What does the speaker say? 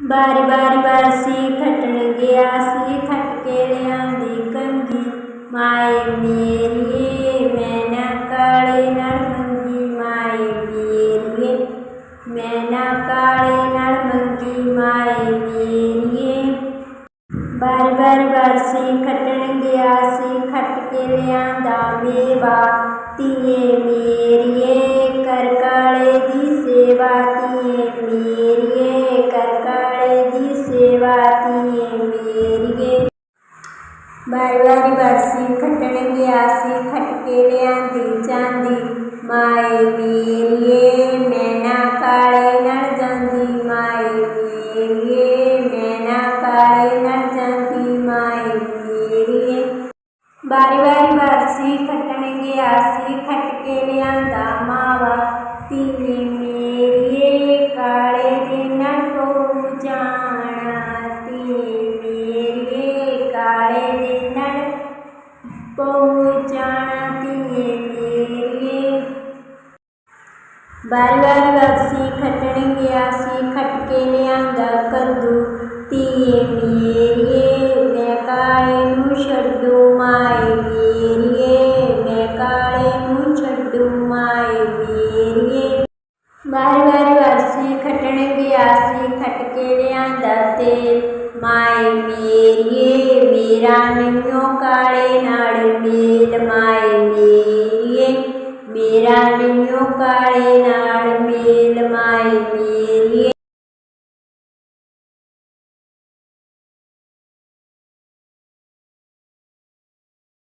ਬਾਰੀ ਬਾਰੀ ਬਰਸੀ ਖੱਟਣ ਗਿਆ ਸੀ, ਖੱਟ ਕੇ ਲਿਆਂਦੀ ਕੰਗੀ ਮਾਏ ਮੇਰੀਏ, ਮੈਂ ਨਾ ਕਾਲੇ ਨਾਲ ਮੰਗੀ। ਮਾਏ ਮੇਰੀਏ, ਮੈਂ ਨਾ ਕਾਲੇ ਨਾਲ ਮੰਗੀ। ਮਾਏ ਮੇਰੀਏ। ਬਾਰ ਬਾਰ ਬਰਸੀ ਖੱਟਣ ਗਿਆ ਸੀ, ਖੱਟ ਕੇ ਲਿਆਂਦਾ ਮੇਵਾ। ਧੀਏ ਮੇਰੀਏ, ਕਰ ਕਾਲੇ ਦੀ ਸੇਵਾ। ਧੀਏ ਮੇਰੀਏ ਦੀ ਸੇਵਾ ਧੀਏ ਮੇਰੀਏ ਬਾਰ ਬਾਰ ਬਰਸੀ ਖੱਟਣ ਗਿਆ ਸੀ ਖੱਟ ਕੇ ਲਿਆਂਦੀ ਚਾਂਦੀ ਮਾਏ ਮੇਰੀਏ ਮੈਂ ਨਾ ਕਾਲੇ ਨਾਲ ਜਾਂਦੀ ਮਾਏ ਮੇਰੀਏ ਮੈਂ ਨਾ ਕਾਲੇ ਨਾਲ ਜਾਂਦੀ ਮਾਏ ਮੇਰੀਏ ਬਾਰੀ ਬਾਰੀ ਬਰਸੀ ਖੱਟਣ ਗਿਆ ਸੀ ਖੱਟ ਕੇ ਲਿਆਂਦਾ ਪਊ ਜਾਣਾ ਧੀਏ ਮੇਰੀਏ ਬਾਰੀ ਬਾਰੀ ਬਰਸੀ ਖੱਟਣ ਗਿਆ ਸੀ ਖੱਟ ਕੇ ਲਿਆਂਦਾ ਕੱਦੂ ਤੀਏ ਮੇਰੀਏ ਮੈਂ ਕਾਲੇ ਨੂੰ ਛੱਡੂ ਮਾਏ ਮੇਰੀਏ ਮੈਂ ਕਾਲੇ ਨੂੰ ਛੱਡੂ ਮਾਏ ਮੇਰੀਏ ਬਾਰੀ ਬਾਰੀ ਬਰਸੀ ਖੱਟਣ ਗਿਆ ਸੀ ਖੱਟ ਕੇ ਲਿਆਂਦਾ ਤੇਲ ਮਾਏ ਮੇਰੀਏ ਮੇਰਾ ਨਹੀਂਓ ਕਾਲੇ ਨਾਲ ਮੇਲ ਮਾਏ ਮੇਰੀਏ ਮੇਰਾ ਨਹੀਂਓ ਕਾਲੇ